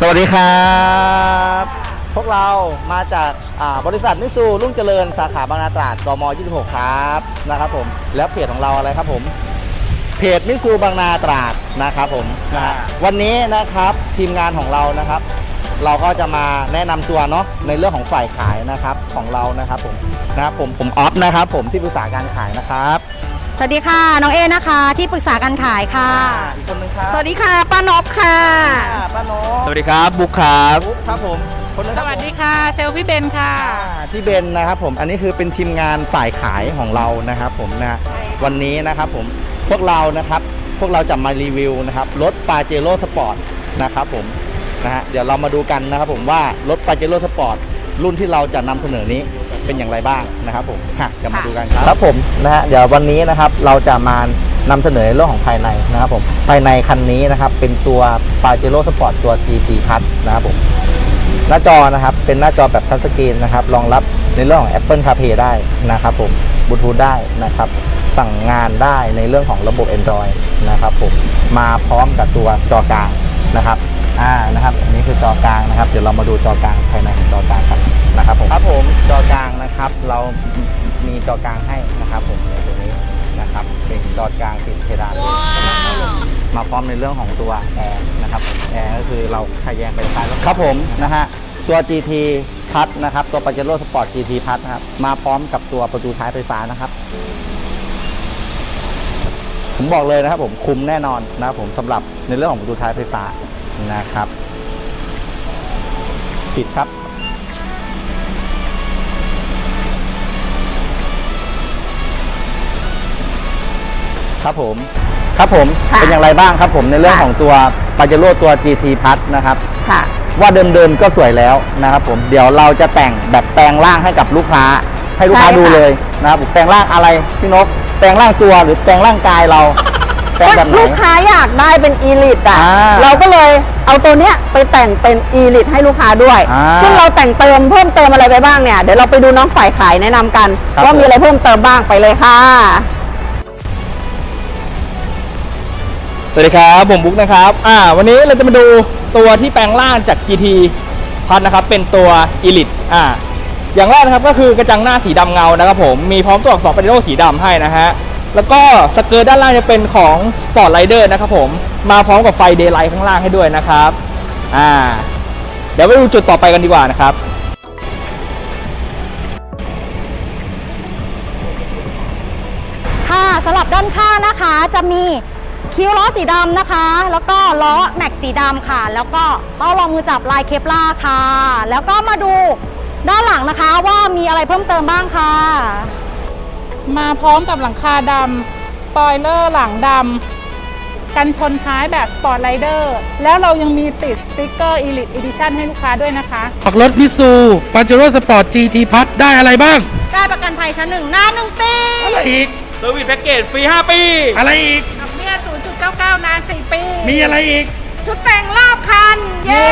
สวัสดีครับ พวกเรามาจากอ่าบริษัทมิสูรุ่งเจริญสาขาบางนาตราดกม 26 ครับนะครับผมแล้วเพจของเราอะไรครับผมเพจมิสูบางนาตราดนะครับผมนะฮะวันนี้นะครับทีมงานของเรานะครับ เราก็จะมาแนะนำตัวเนาะในเรื่องของฝ่ายขายนะครับของเรานะครับผมนะครับผมผมออฟนะครับผมที่ปรึกษาการขายนะครับ สวัสดีค่ะ น้องเอนะคะ ที่ปรึกษาการขายค่ะ อีกคนนึงครับสวัสดีค่ะป้านบค่ะอ่าป้าโนสวัสดีครับบุ๊คครับบุ๊คครับผมคนนึงคสรับผมวัสดีค่ะ เซลฟี่เบนค่ะ อ่าพี่เบนนะครับผมอันนี้คือเป็นทีมงานฝ่ายขายของเรานะครับผมนะวันนี้นะครับผมพวกเรานะครับพวกเราจะมารีวิวนะครับรถปาเจโร่สปอร์ตนะครับผมนะฮะเดี๋ยวเรามาดูกันนะครับผมว่ารถปาเจโร่สปอร์ตรุ่นที่เราจะนำเสนอนี้ เป็นอย่างไรบ้างนะครับผมฮะเดี๋ยวมาดูกันครับ ครับผมนะฮะเดี๋ยววันนี้นะครับเราจะมานำเสนอเรื่องของภายในนะครับผมภายในคันนี้นะครับเป็นตัวปาเจโร่สปอร์ตตัว GT พัทนะครับผมหน้าจอนะครับเป็นหน้าจอแบบทัชสกรีนนะครับรองรับในเรื่องของ Apple CarPlay ได้นะครับผมบลูทูธได้นะครับสั่งงานได้ในเรื่องของระบบ Android นะครับผมมาพร้อมกับตัวจอกลางนะครับอ่านะครับอันนี้คือจอกลางนะครับ เดี๋ยวเรามาดูจอกลางภายในของจอกลางกันนะครับผมครับผมจอกลาง นะครับ เรามีจอกลางให้นะครับผมในตัวนี้นะครับ เป็นจอกลางติดเพดานมาพร้อมในเรื่องของตัวแอร์นะครับแอร์ก็คือเราขยงไปท้ายรถครับผมนะฮะตัว GT พัทนะครับ ตัว p a j e r o Sport GT พัทนะครับ มาพร้อมกับตัวประตูท้ายไฟฟ้านะครับ ผมบอกเลยนะครับผมคุ้มแน่นอนนะครับผมสำหรับในเรื่องของประตูท้ายไฟฟ้านะครับ ปิดครับ ครับผม ครับผม ค่ะเป็นอย่างไรบ้างครับผมในเรื่องค่ะ ของตัวปาเจโร่ตัว GT พัทนะครับ ค่ะ ว่าเดิมๆก็สวยแล้วนะครับผม เดี๋ยวเราจะแต่งแบบแปลงร่างให้กับลูกค้า ให้ลูกค้าใช่ค่ะ ดูเลยนะครับผมแปลงร่างอะไรพี่นก แปลงร่างตัวหรือแปลงร่างกายเรา แปลงแบบไหน ลูกค้าอยากได้เป็นอีลิตอะ อ่าเราก็เลยเอาตัวเนี้ยไปแต่งเป็นอีลิตให้ลูกค้าด้วย อ่าซึ่งเราแต่งเติมเพิ่มเติมอะไรไปบ้างเนี่ย เดี๋ยวเราไปดูน้องฝ่ายขายแนะนำกัน ครับว่ามีอะไรเพิ่มเติมบ้างไปเลยค่ะ สวัสดีครับ ผมบุ๊คนะครับ อ่า วันนี้เราจะมาดูตัวที่แปลงร่างจาก GT พัทนะครับ เป็นตัว Elite อ่า อย่างแรกนะครับก็คือกระจังหน้าสีดำเงานะครับผม มีพร้อมตัวอักษรปาเดโรสีดำให้นะฮะ แล้วก็สเกิร์ตด้านล่างจะเป็นของ Sport Rider นะครับผม มาพร้อมกับไฟเดย์ไลท์ข้างล่างให้ด้วยนะครับ อ่า เดี๋ยวไปดูจุดต่อไปกันดีกว่านะครับค่ะสำหรับด้านข้างนะคะจะมี คิ้วล้อสีดำนะคะ แล้วก็ล้อแม็กสีดำค่ะ แล้วก็เป้ารองมือจับลายเคปลาร์ค่ะ แล้วก็มาดูด้านหลังนะคะว่ามีอะไรเพิ่มเติมบ้างค่ะ มาพร้อมกับหลังคาดำสปอยเลอร์หลังดำกันชนท้ายแบบสปอร์ตไรเดอร์แล้วเรายังมีติดสติ๊กเกอร์ Elite Edition ให้ลูกค้าด้วยนะคะออกรถมิซูปาเจโร่สปอร์ต GT พัทได้อะไรบ้าง ได้ประกันภัยชั้นหนึ่งหน้าหนึ่งปี อะไรอีกเซอร์วิสแพ็กเกจฟรี 5 ปี อะไรอีก ดอกเบี้ย0.99 นาน 4 ปี มีอะไรอีก ชุดแต่งรอบคัน เย้